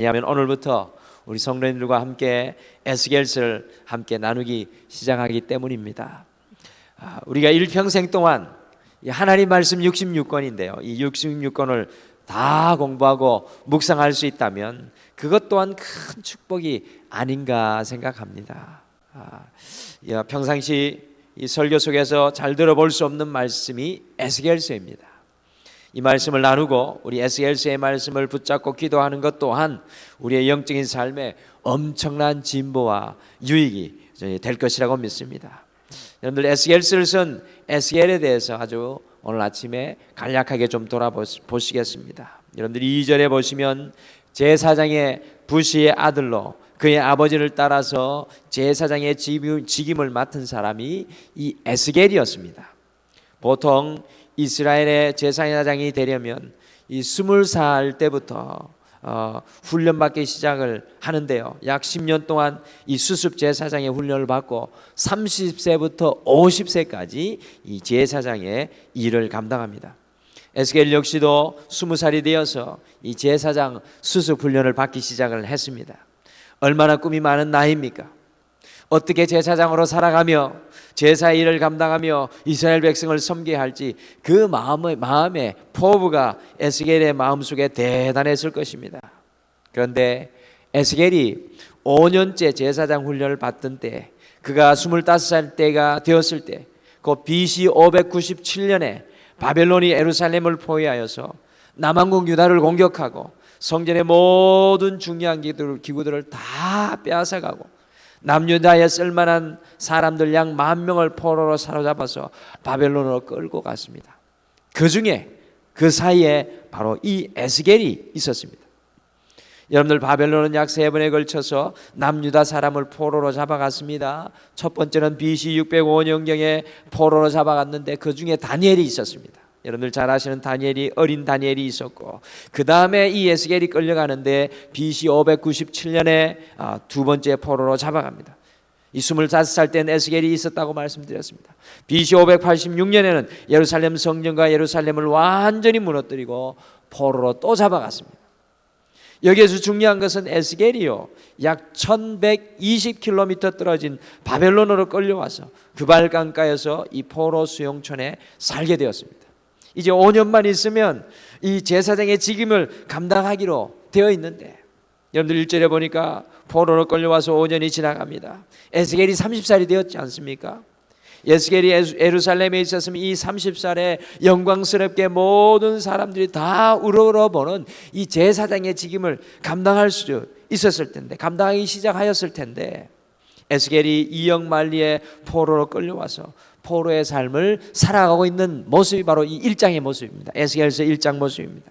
왜냐하면 오늘부터 우리 성도님들과 함께 에스겔서를 함께 나누기 시작하기 때문입니다. 아, 우리가 일평생 동안 이 하나님 말씀 66권인데요. 이 66권을 다 공부하고 묵상할 수 있다면 그것 또한 큰 축복이 아닌가 생각합니다. 아, 야, 평상시 이 설교 속에서 잘 들어볼 수 없는 말씀이 에스겔서입니다. 이 말씀을 나누고 우리 에스겔서의 말씀을 붙잡고 기도하는 것 또한 우리의 영적인 삶에 엄청난 진보와 유익이 될 것이라고 믿습니다. 여러분들 에스겔서를 쓴 에스겔에 대해서 아주 오늘 아침에 간략하게 좀 돌아보시겠습니다. 여러분들이 2절에 보시면 제사장의 부시의 아들로 그의 아버지를 따라서 제사장의 직임을 맡은 사람이 이 에스겔이었습니다. 보통 이스라엘의 제사장이 되려면 이 스물 살 때부터 어, 훈련받기 시작을 하는데요. 약 10년 동안 이 수습 제사장의 훈련을 받고 30세부터 50세까지 이 제사장의 일을 감당합니다. 에스겔 역시도 20살이 되어서 이 제사장 수습 훈련을 받기 시작을 했습니다. 얼마나 꿈이 많은 나이입니까? 어떻게 제사장으로 살아가며 제사 일을 감당하며 이스라엘 백성을 섬겨야 할지 그 마음의 마음의 포부가 에스겔의 마음속에 대단했을 것입니다. 그런데 에스겔이 5년째 제사장 훈련을 받던 때 그가 25살 때가 되었을 때 그 BC 597년에 바벨론이 에루살렘을 포위하여서 남한국 유다를 공격하고 성전의 모든 중요한 기구들을 다 빼앗아가고 남유다에 쓸만한 사람들 양 만 명을 포로로 사로잡아서 바벨론으로 끌고 갔습니다. 그 중에 그 사이에 바로 이 에스겔이 있었습니다. 여러분들 바벨론은 약 세 번에 걸쳐서 남유다 사람을 포로로 잡아갔습니다. 첫 번째는 BC 605년경에 포로로 잡아갔는데 그 중에 다니엘이 있었습니다. 여러분들 잘 아시는 다니엘이 어린 다니엘이 있었고 그 다음에 이 에스겔이 끌려가는데 BC 597년에 아, 두 번째 포로로 잡아갑니다. 이 25살 때 에스겔이 있었다고 말씀드렸습니다. BC 586년에는 예루살렘 성전과 예루살렘을 완전히 무너뜨리고 포로로 또 잡아갔습니다. 여기에서 중요한 것은 에스겔이요. 약 1120km 떨어진 바벨론으로 끌려와서 그발강가에서 이 포로 수용촌에 살게 되었습니다. 이제 5년만 있으면 이 제사장의 직임을 감당하기로 되어 있는데 여러분들 1절에 보니까 포로로 끌려와서 5년이 지나갑니다. 에스겔이 30살이 되었지 않습니까? 예스겔이 에루살렘에 있었으면 이 30살에 영광스럽게 모든 사람들이 다 우러러보는 이 제사장의 직임을 감당할 수 있었을 텐데 감당하기 시작하였을 텐데 에스겔이 이영 말리에 포로로 끌려와서 포로의 삶을 살아가고 있는 모습이 바로 이 1장의 모습입니다. 에스겔서 1장 모습입니다.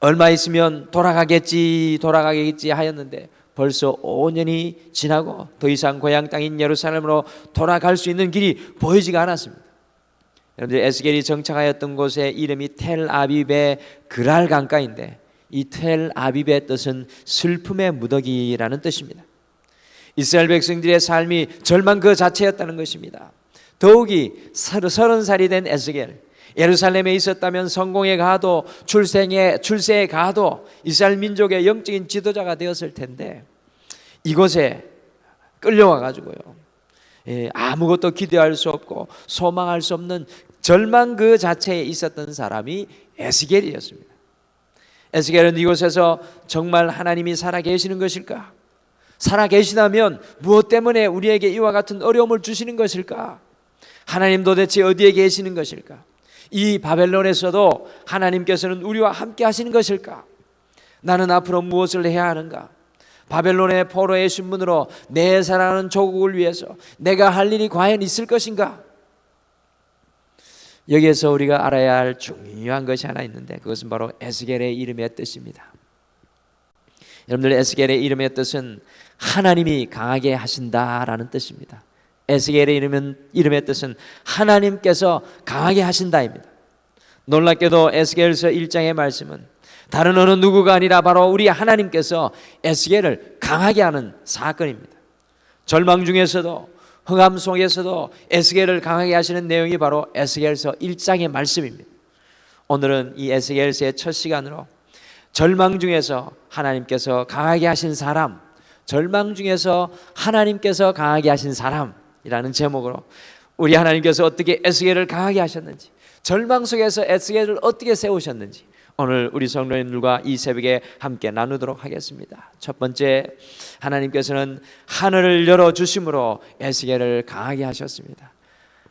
얼마 있으면 돌아가겠지 돌아가겠지 하였는데 벌써 5년이 지나고 더 이상 고향 땅인 예루살렘으로 돌아갈 수 있는 길이 보이지가 않았습니다. 여러분들 에스겔이 정착하였던 곳의 이름이 텔 아비베 그랄 강가인데 이 텔 아비베의 뜻은 슬픔의 무더기라는 뜻입니다. 이스라엘 백성들의 삶이 절망 그 자체였다는 것입니다. 더욱이 서른 살이 된 에스겔 예루살렘에 있었다면 성공에 가도 출생에 출세에 가도 이스라엘 민족의 영적인 지도자가 되었을 텐데 이곳에 끌려와 가지고요. 예, 아무것도 기대할 수 없고 소망할 수 없는 절망 그 자체에 있었던 사람이 에스겔이었습니다. 에스겔은 이곳에서 정말 하나님이 살아 계시는 것일까? 살아 계시다면 무엇 때문에 우리에게 이와 같은 어려움을 주시는 것일까? 하나님 도대체 어디에 계시는 것일까? 이 바벨론에서도 하나님께서는 우리와 함께 하시는 것일까? 나는 앞으로 무엇을 해야 하는가? 바벨론의 포로의 신분으로 내 사랑하는 조국을 위해서 내가 할 일이 과연 있을 것인가? 여기에서 우리가 알아야 할 중요한 것이 하나 있는데 그것은 바로 에스겔의 이름의 뜻입니다. 여러분들 에스겔의 이름의 뜻은 하나님이 강하게 하신다라는 뜻입니다. 에스겔의 이름은 이름의 뜻은 하나님께서 강하게 하신다입니다. 놀랍게도 에스겔서 1장의 말씀은 다른 어느 누구가 아니라 바로 우리 하나님께서 에스겔을 강하게 하는 사건입니다. 절망 중에서도 흥함 속에서도 에스겔을 강하게 하시는 내용이 바로 에스겔서 1장의 말씀입니다. 오늘은 이 에스겔서의 첫 시간으로 절망 중에서 하나님께서 강하게 하신 사람, 절망 중에서 하나님께서 강하게 하신 사람이라는 제목으로 우리 하나님께서 어떻게 에스겔을 강하게 하셨는지, 절망 속에서 에스겔을 어떻게 세우셨는지 오늘 우리 성도님들과 이 새벽에 함께 나누도록 하겠습니다. 첫 번째 하나님께서는 하늘을 열어 주심으로 에스겔을 강하게 하셨습니다.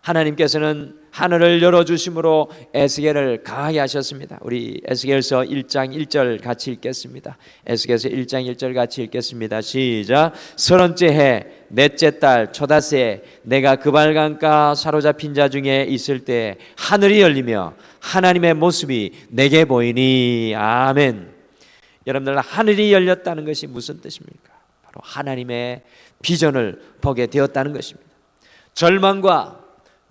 하나님께서는 하늘을 열어 주심으로 에스겔을 강하게 하셨습니다. 우리 에스겔서 1장 1절 같이 읽겠습니다. 에스겔서 1장 1절 같이 읽겠습니다. 시작. 서른째 해 넷째 달 초다새 내가 그발강가 사로잡힌 자 중에 있을 때 하늘이 열리며 하나님의 모습이 내게 보이니 아멘. 여러분들 하늘이 열렸다는 것이 무슨 뜻입니까? 바로 하나님의 비전을 보게 되었다는 것입니다. 절망과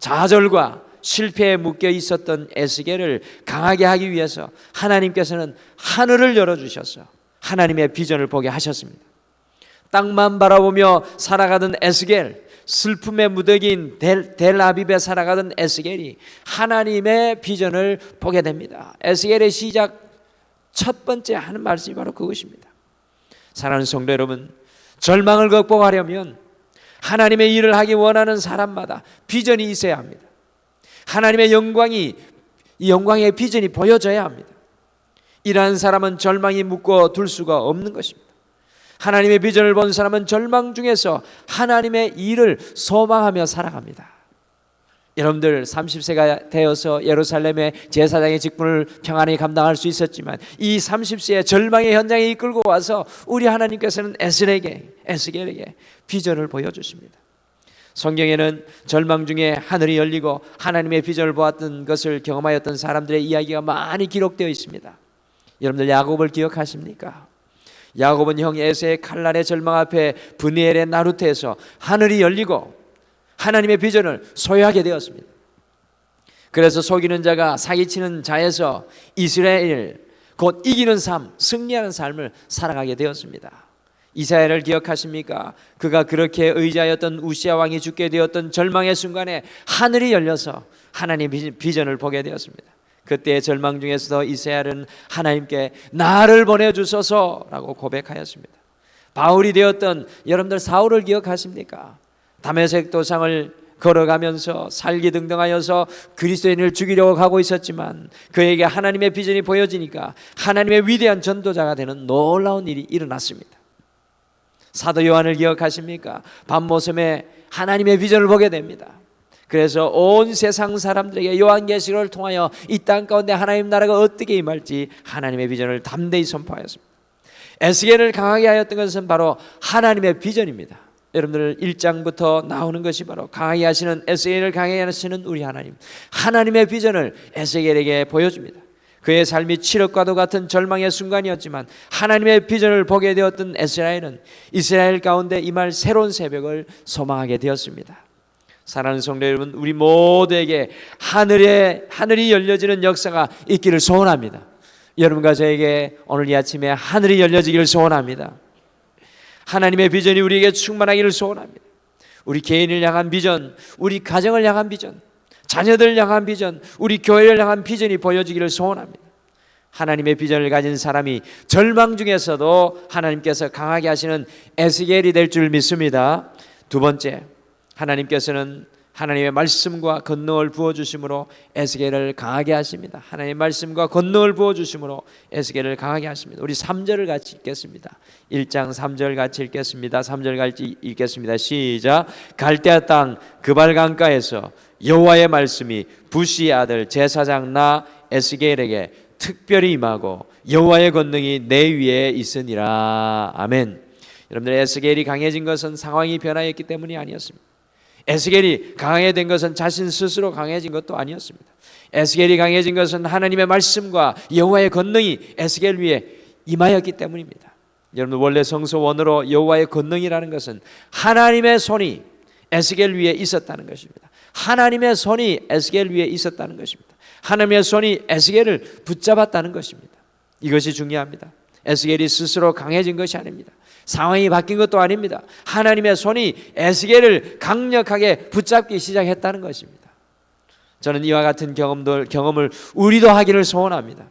좌절과 실패에 묶여 있었던 에스겔을 강하게 하기 위해서 하나님께서는 하늘을 열어 주셔서 하나님의 비전을 보게 하셨습니다. 땅만 바라보며 살아가던 에스겔, 슬픔의 무더기인 델, 델 아비브에 살아가던 에스겔이 하나님의 비전을 보게 됩니다. 에스겔의 시작 첫 번째 하는 말씀이 바로 그것입니다. 사랑하는 성도 여러분, 절망을 극복하려면 하나님의 일을 하기 원하는 사람마다 비전이 있어야 합니다. 하나님의 영광이 이 영광의 비전이 보여져야 합니다. 이러한 사람은 절망이 묶어 둘 수가 없는 것입니다. 하나님의 비전을 본 사람은 절망 중에서 하나님의 일을 소망하며 살아갑니다. 여러분들 30세가 되어서 예루살렘의 제사장의 직분을 평안히 감당할 수 있었지만 이 30세의 절망의 현장에 이끌고 와서 우리 하나님께서는 에스겔에게 에스겔에게 비전을 보여 주십니다. 성경에는 절망 중에 하늘이 열리고 하나님의 비전을 보았던 것을 경험하였던 사람들의 이야기가 많이 기록되어 있습니다. 여러분들 야곱을 기억하십니까? 야곱은 형 에서의 칼날의 절망 앞에 브니엘의 나루트에서 하늘이 열리고 하나님의 비전을 소유하게 되었습니다. 그래서 속이는 자가 사기치는 자에서 이스라엘 곧 이기는 삶, 승리하는 삶을 살아가게 되었습니다. 이사야를 기억하십니까? 그가 그렇게 의지하였던 우시아 왕이 죽게 되었던 절망의 순간에 하늘이 열려서 하나님의 비전을 보게 되었습니다. 그때의 절망 중에서도 이사야는 하나님께 나를 보내 주소서라고 고백하였습니다. 바울이 되었던 여러분들 사울을 기억하십니까? 담에색 도상을 걸어가면서 살기 등등하여서 그리스도인을 죽이려고 하고 있었지만 그에게 하나님의 비전이 보여지니까 하나님의 위대한 전도자가 되는 놀라운 일이 일어났습니다. 사도 요한을 기억하십니까? 밤모섬에 하나님의 비전을 보게 됩니다. 그래서 온 세상 사람들에게 요한계시를 통하여 이 땅 가운데 하나님 나라가 어떻게 임할지 하나님의 비전을 담대히 선포하였습니다. 에스겔을 강하게 하였던 것은 바로 하나님의 비전입니다. 여러분들 1장부터 나오는 것이 바로 강하게 하시는 에스겔을 강하게 하시는 우리 하나님. 하나님의 비전을 에스겔에게 보여줍니다. 그의 삶이 칠흑과도 같은 절망의 순간이었지만 하나님의 비전을 보게 되었던 이스라엘은 이스라엘 가운데 임할 새로운 새벽을 소망하게 되었습니다. 사랑하는 성도 여러분, 우리 모두에게 하늘에 하늘이 열려지는 역사가 있기를 소원합니다. 여러분과 저에게 오늘 이 아침에 하늘이 열려지기를 소원합니다. 하나님의 비전이 우리에게 충만하기를 소원합니다. 우리 개인을 향한 비전, 우리 가정을 향한 비전, 자녀들 향한 비전, 우리 교회를 향한 비전이 보여지기를 소원합니다. 하나님의 비전을 가진 사람이 절망 중에서도 하나님께서 강하게 하시는 에스겔이 될 줄 믿습니다. 두 번째, 하나님께서는 하나님의 말씀과 권능을 부어 주심으로 에스겔을 강하게 하십니다. 하나님의 말씀과 권능을 부어 주심으로 에스겔을 강하게 하십니다. 우리 3절을 같이 읽겠습니다. 1장 3절 같이 읽겠습니다. 3절 같이 읽겠습니다. 시작. 갈대아 땅 그발 강가에서 여호와의 말씀이 부시 아들 제사장 나 에스겔에게 특별히 임하고 여호와의 권능이 내 위에 있으니라. 아멘. 여러분들 에스겔이 강해진 것은 상황이 변화했기 때문이 아니었습니다. 에스겔이 강해진 것은 자신 스스로 강해진 것도 아니었습니다. 에스겔이 강해진 것은 하나님의 말씀과 여호와의 권능이 에스겔 위에 임하였기 때문입니다. 여러분 원래 성서 원어로 여호와의 권능이라는 것은 하나님의 손이 에스겔 위에 있었다는 것입니다. 하나님의 손이 에스겔 위에 있었다는 것입니다. 하나님의 손이 에스겔을 붙잡았다는 것입니다. 이것이 중요합니다. 에스겔이 스스로 강해진 것이 아닙니다. 상황이 바뀐 것도 아닙니다. 하나님의 손이 에스겔을 강력하게 붙잡기 시작했다는 것입니다. 저는 이와 같은 경험들 경험을 우리도 하기를 소원합니다.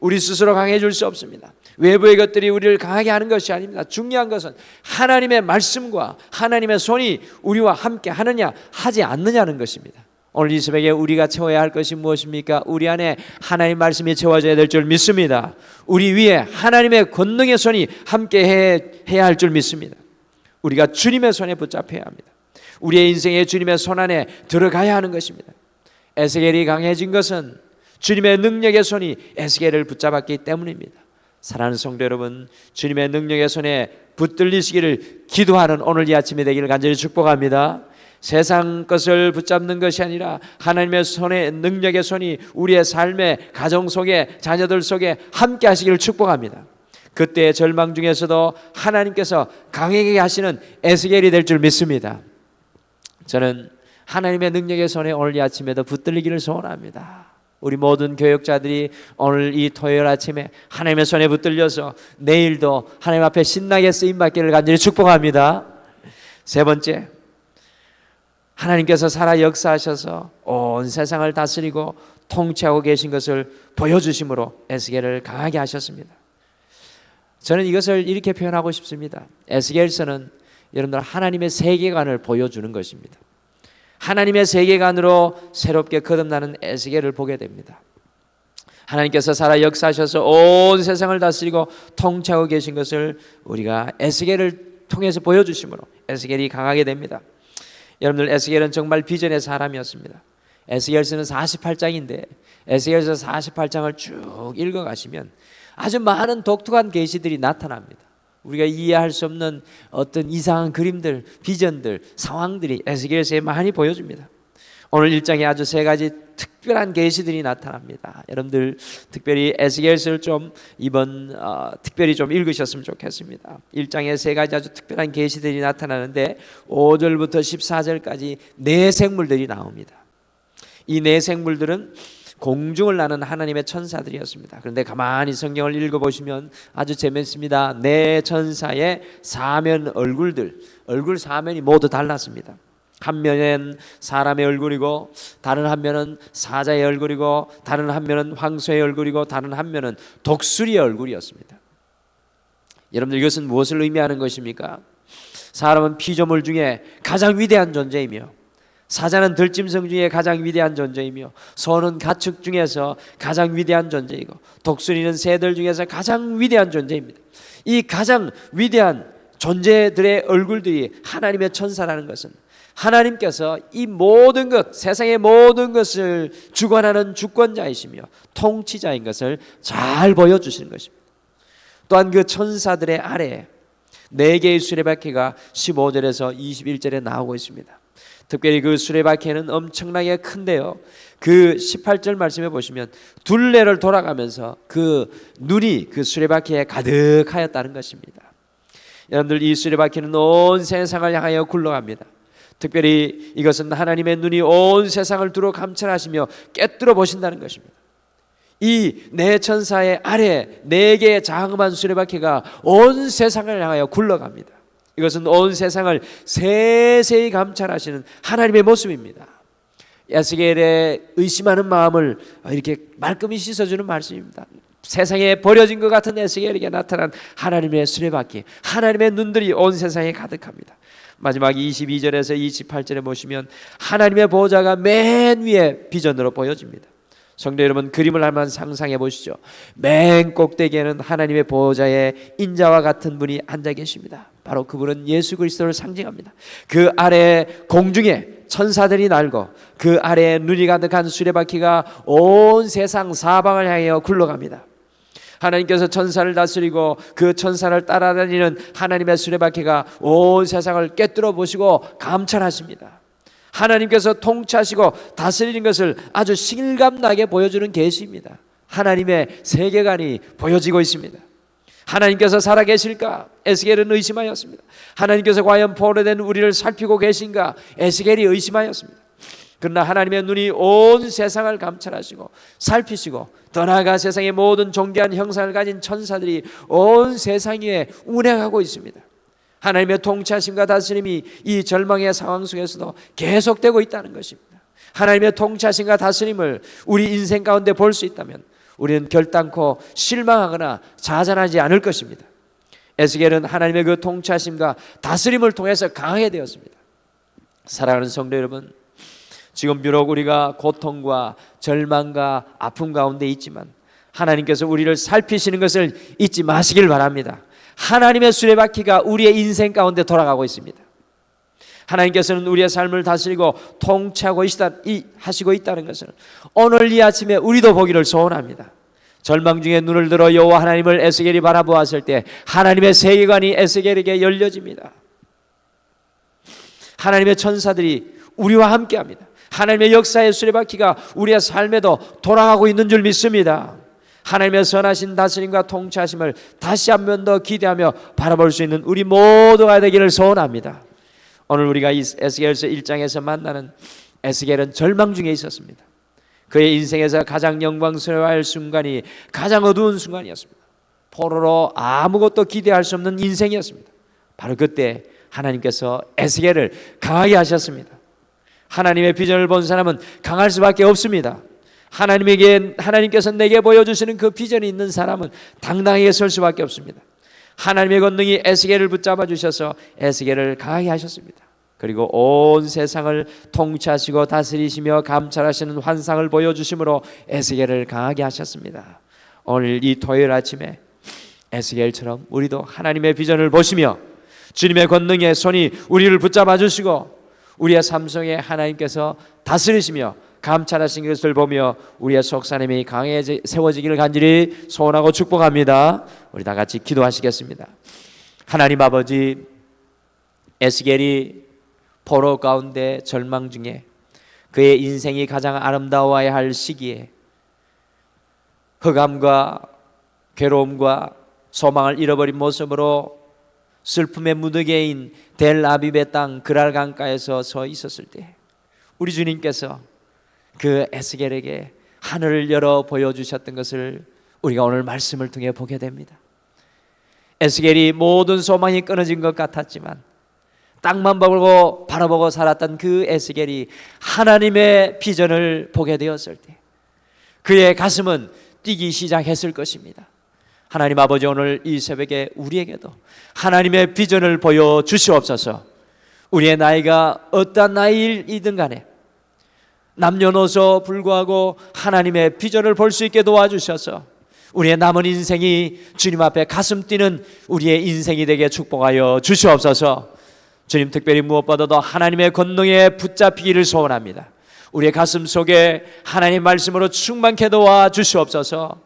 우리 스스로 강해질 수 없습니다. 외부의 것들이 우리를 강하게 하는 것이 아닙니다. 중요한 것은 하나님의 말씀과 하나님의 손이 우리와 함께 하느냐 하지 않느냐는 것입니다. 오늘 이 새벽에 우리가 채워야 할 것이 무엇입니까? 우리 안에 하나님 말씀이 채워져야 될 줄 믿습니다. 우리 위에 하나님의 권능의 손이 함께 해, 해야 할 줄 믿습니다. 우리가 주님의 손에 붙잡혀야 합니다. 우리의 인생에 주님의 손 안에 들어가야 하는 것입니다. 에스겔이 강해진 것은 주님의 능력의 손이 에스겔을 붙잡았기 때문입니다. 사랑하는 성도 여러분, 주님의 능력의 손에 붙들리시기를 기도하는 오늘 이 아침이 되기를 간절히 축복합니다. 세상 것을 붙잡는 것이 아니라 하나님의 손의 능력의 손이 우리의 삶의 가정 속에 자녀들 속에 함께 하시기를 축복합니다. 그때의 절망 중에서도 하나님께서 강하게 하시는 에스겔이 될 줄 믿습니다. 저는 하나님의 능력의 손에 오늘 이 아침에도 붙들리기를 소원합니다. 우리 모든 교육자들이 오늘 이 토요일 아침에 하나님의 손에 붙들려서 내일도 하나님 앞에 신나게 쓰임 받기를 간절히 축복합니다. 세 번째, 하나님께서 살아 역사하셔서 온 세상을 다스리고 통치하고 계신 것을 보여주심으로 에스겔을 강하게 하셨습니다. 저는 이것을 이렇게 표현하고 싶습니다. 에스겔서는 여러분들 하나님의 세계관을 보여주는 것입니다. 하나님의 세계관으로 새롭게 거듭나는 에스겔을 보게 됩니다. 하나님께서 살아 역사하셔서 온 세상을 다스리고 통치하고 계신 것을 우리가 에스겔을 통해서 보여주심으로 에스겔이 강하게 됩니다. 여러분들 에스겔은 정말 비전의 사람이었습니다. 에스겔서는 48장인데 에스겔서 48장을 쭉 읽어 가시면 아주 많은 독특한 계시들이 나타납니다. 우리가 이해할 수 없는 어떤 이상한 그림들, 비전들, 상황들이 에스겔서에 많이 보여줍니다. 오늘 일장에 아주 세 가지 특 별한 계시들이 나타납니다. 여러분들 특별히 에스겔서를 좀 이번 어, 특별히 좀 읽으셨으면 좋겠습니다. 일장에 세 가지 아주 특별한 계시들이 나타나는데 5절부터 14절까지 네 생물들이 나옵니다. 이 네 생물들은 공중을 나는 하나님의 천사들이었습니다. 그런데 가만히 성경을 읽어보시면 아주 재밌습니다. 네 천사의 사면 얼굴들, 얼굴 사면이 모두 달랐습니다. 한 면은 사람의 얼굴이고 다른 한 면은 사자의 얼굴이고 다른 한 면은 황소의 얼굴이고 다른 한 면은 독수리의 얼굴이었습니다. 여러분들 이것은 무엇을 의미하는 것입니까? 사람은 피조물 중에 가장 위대한 존재이며 사자는 들짐승 중에 가장 위대한 존재이며 소는 가축 중에서 가장 위대한 존재이고 독수리는 새들 중에서 가장 위대한 존재입니다. 이 가장 위대한 존재들의 얼굴들이 하나님의 천사라는 것은 하나님께서 이 모든 것, 세상의 모든 것을 주관하는 주권자이시며 통치자인 것을 잘 보여주시는 것입니다. 또한 그 천사들의 아래에 네 개의 수레바퀴가 15절에서 21절에 나오고 있습니다. 특별히 그 수레바퀴는 엄청나게 큰데요. 그 18절 말씀해 보시면 둘레를 돌아가면서 그 눈이 그 수레바퀴에 가득하였다는 것입니다. 여러분들 이 수레바퀴는 온 세상을 향하여 굴러갑니다. 특별히 이것은 하나님의 눈이 온 세상을 두루 감찰하시며 깨뜨려 보신다는 것입니다. 이 네 천사의 아래 네 개의 장엄한 수레바퀴가 온 세상을 향하여 굴러갑니다. 이것은 온 세상을 세세히 감찰하시는 하나님의 모습입니다. 야스겔의 의심하는 마음을 이렇게 말끔히 씻어주는 말씀입니다. 세상에 버려진 것 같은 에스겔에게 나타난 하나님의 수레바퀴, 하나님의 눈들이 온 세상에 가득합니다. 마지막 22절에서 28절에 보시면 하나님의 보좌가 맨 위에 비전으로 보여집니다. 성도 여러분 그림을 한번 상상해 보시죠. 맨 꼭대기에는 하나님의 보호자의 인자와 같은 분이 앉아 계십니다. 바로 그분은 예수 그리스도를 상징합니다. 그 아래 공중에 천사들이 날고 그 아래에 눈이 가득한 수레바퀴가 온 세상 사방을 향하여 굴러갑니다. 하나님께서 천사를 다스리고 그 천사를 따라다니는 하나님의 수레바퀴가 온 세상을 깨뜨려 보시고 감찰하십니다. 하나님께서 통치하시고 다스리는 것을 아주 실감나게 보여주는 계시입니다. 하나님의 세계관이 보여지고 있습니다. 하나님께서 살아계실까? 에스겔은 의심하였습니다. 하나님께서 과연 포로된 우리를 살피고 계신가? 에스겔이 의심하였습니다. 그러나 하나님의 눈이 온 세상을 감찰하시고 살피시고 더 나아가 세상의 모든 존귀한 형상을 가진 천사들이 온 세상 위에 운행하고 있습니다. 하나님의 통치하심과 다스림이 이 절망의 상황 속에서도 계속되고 있다는 것입니다. 하나님의 통치하심과 다스림을 우리 인생 가운데 볼 수 있다면 우리는 결단코 실망하거나 좌절하지 않을 것입니다. 에스겔은 하나님의 그 통치하심과 다스림을 통해서 강하게 되었습니다. 사랑하는 성도 여러분, 지금 비록 우리가 고통과 절망과 아픔 가운데 있지만 하나님께서 우리를 살피시는 것을 잊지 마시길 바랍니다. 하나님의 수레바퀴가 우리의 인생 가운데 돌아가고 있습니다. 하나님께서는 우리의 삶을 다스리고 통치하고 있다, 이, 하시고 있다는 것을 오늘 이 아침에 우리도 보기를 소원합니다. 절망 중에 눈을 들어 여호와 하나님을 에스겔이 바라보았을 때 하나님의 세계관이 에스겔에게 열려집니다. 하나님의 천사들이 우리와 함께합니다. 하나님의 역사의 수레바퀴가 우리의 삶에도 돌아가고 있는 줄 믿습니다. 하나님의 선하신 다스림과 통치하심을 다시 한 번 더 기대하며 바라볼 수 있는 우리 모두가 되기를 소원합니다. 오늘 우리가 이 에스겔서 1장에서 만나는 에스겔은 절망 중에 있었습니다. 그의 인생에서 가장 영광스러워할 순간이 가장 어두운 순간이었습니다. 포로로 아무것도 기대할 수 없는 인생이었습니다. 바로 그때 하나님께서 에스겔을 강하게 하셨습니다. 하나님의 비전을 본 사람은 강할 수밖에 없습니다. 하나님에게 하나님께서 내게 보여주시는 그 비전이 있는 사람은 당당하게 설 수밖에 없습니다. 하나님의 권능이 에스겔을 붙잡아 주셔서 에스겔을 강하게 하셨습니다. 그리고 온 세상을 통치하시고 다스리시며 감찰하시는 환상을 보여주심으로 에스겔을 강하게 하셨습니다. 오늘 이 토요일 아침에 에스겔처럼 우리도 하나님의 비전을 보시며 주님의 권능의 손이 우리를 붙잡아 주시고 우리의 삶 속에 하나님께서 다스리시며 감찰하신 것을 보며 우리의 속사람이 강해 세워지기를 간절히 소원하고 축복합니다. 우리 다 같이 기도하시겠습니다. 하나님 아버지 에스겔이 포로 가운데 절망 중에 그의 인생이 가장 아름다워야 할 시기에 흑암과 괴로움과 소망을 잃어버린 모습으로 슬픔의 무더기인 델 아비베 땅 그랄 강가에서 서 있었을 때 우리 주님께서 그 에스겔에게 하늘을 열어 보여주셨던 것을 우리가 오늘 말씀을 통해 보게 됩니다. 에스겔이 모든 소망이 끊어진 것 같았지만 땅만 보고 바라보고 살았던 그 에스겔이 하나님의 비전을 보게 되었을 때 그의 가슴은 뛰기 시작했을 것입니다. 하나님 아버지 오늘 이 새벽에 우리에게도 하나님의 비전을 보여 주시옵소서. 우리의 나이가 어떠한 나이이든 간에 남녀노소 불구하고 하나님의 비전을 볼 수 있게 도와주셔서 우리의 남은 인생이 주님 앞에 가슴 뛰는 우리의 인생이 되게 축복하여 주시옵소서. 주님 특별히 무엇보다도 하나님의 권능에 붙잡히기를 소원합니다. 우리의 가슴 속에 하나님 말씀으로 충만케 도와 주시옵소서.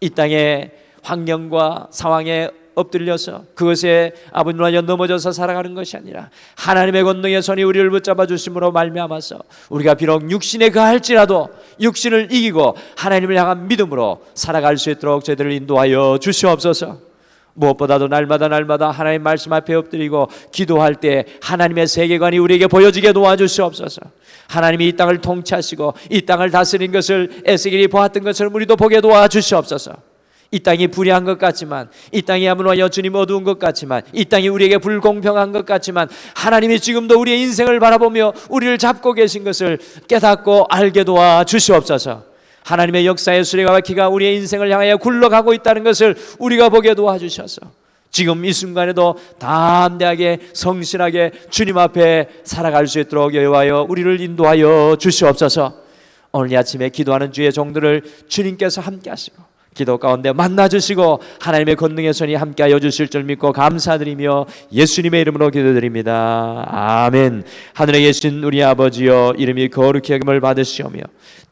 이 땅에 환경과 상황에 엎드려서 그것에 아버지와 넘어져서 살아가는 것이 아니라 하나님의 권능의 손이 우리를 붙잡아 주심으로 말미암아서 우리가 비록 육신에 거할지라도 육신을 이기고 하나님을 향한 믿음으로 살아갈 수 있도록 저희들을 인도하여 주시옵소서. 무엇보다도 날마다 날마다 하나님 말씀 앞에 엎드리고 기도할 때 하나님의 세계관이 우리에게 보여지게 도와주시옵소서. 하나님이 이 땅을 통치하시고 이 땅을 다스린 것을 에스겔이 보았던 것을 우리도 보게 도와주시옵소서. 이 땅이 불의한 것 같지만 이 땅이 아무나 주님 어두운 것 같지만 이 땅이 우리에게 불공평한 것 같지만 하나님이 지금도 우리의 인생을 바라보며 우리를 잡고 계신 것을 깨닫고 알게 도와 주시옵소서. 하나님의 역사의 수레가 기가 우리의 인생을 향하여 굴러가고 있다는 것을 우리가 보게 도와주셔서 지금 이 순간에도 담대하게 성실하게 주님 앞에 살아갈 수 있도록 여호와여 우리를 인도하여 주시옵소서. 오늘 아침에 기도하는 주의 종들을 주님께서 함께 하시고 기도 가운데 만나 주시고 하나님의 권능의 손이 함께하여 주실 줄 믿고 감사드리며 예수님의 이름으로 기도드립니다. 아멘. 하늘에 계신 우리 아버지여 이름이 거룩히 여김을 받으시오며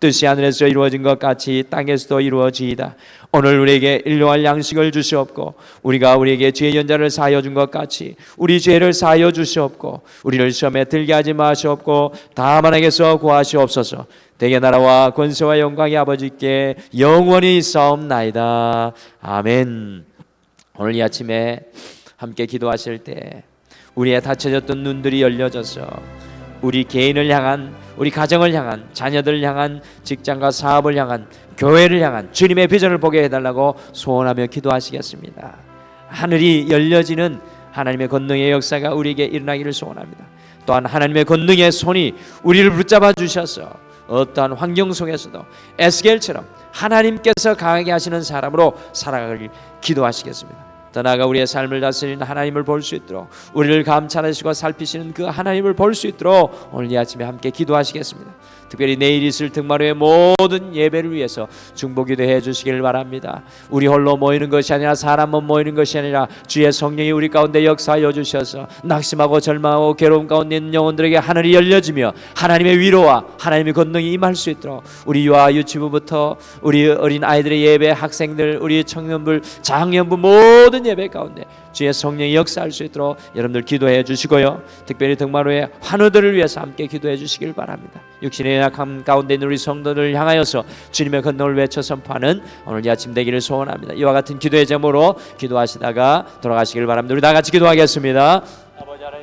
뜻이 하늘에서 이루어진 것 같이 땅에서도 이루어지이다. 오늘 우리에게 일용할 양식을 주시옵고 우리가 우리에게 죄의 연자를 사하여 준 것 같이 우리 죄를 사하여 주시옵고 우리를 시험에 들게 하지 마시옵고 다만 에게서 구하시옵소서. 대개 나라와 권세와 영광이 아버지께 영원히 싸움나이다. 아멘. 오늘 이 아침에 함께 기도하실 때 우리의 닫혀졌던 눈들이 열려져서 우리 개인을 향한 우리 가정을 향한 자녀들을 향한 직장과 사업을 향한 교회를 향한 주님의 비전을 보게 해달라고 소원하며 기도하시겠습니다. 하늘이 열려지는 하나님의 권능의 역사가 우리에게 일어나기를 소원합니다. 또한 하나님의 권능의 손이 우리를 붙잡아 주셔서 어떠한 환경 속에서도 에스겔처럼 하나님께서 강하게 하시는 사람으로 살아가길 기도하시겠습니다. 더 나아가 우리의 삶을 다스리는 하나님을 볼 수 있도록 우리를 감찰하시고 살피시는 그 하나님을 볼 수 있도록 오늘 이 아침에 함께 기도하시겠습니다. 특별히 내일 있을 등마루의 모든 예배를 위해서 중보기도 해 주시길 바랍니다. 우리 홀로 모이는 것이 아니라 사람만 모이는 것이 아니라 주의 성령이 우리 가운데 역사하여 주셔서 낙심하고 절망하고 괴로움 가운데 있는 영혼들에게 하늘이 열려지며 하나님의 위로와 하나님의 권능이 임할 수 있도록 우리 유아 유치부부터 우리 어린 아이들의 예배 학생들 우리 청년부 장년부 모든 예배 가운데 주의 성령이 역사할 수 있도록 여러분들 기도해 주시고요. 특별히 등마루의 환우들을 위해서 함께 기도해 주시길 바랍니다. 육신의 약함 가운데 있는 우리 성도들을 향하여서 주님의 건너를 외쳐 선포하는 오늘 이 아침 되기를 소원합니다. 이와 같은 기도의 제목으로 기도하시다가 돌아가시길 바랍니다. 우리 다 같이 기도하겠습니다. 아버지 하나님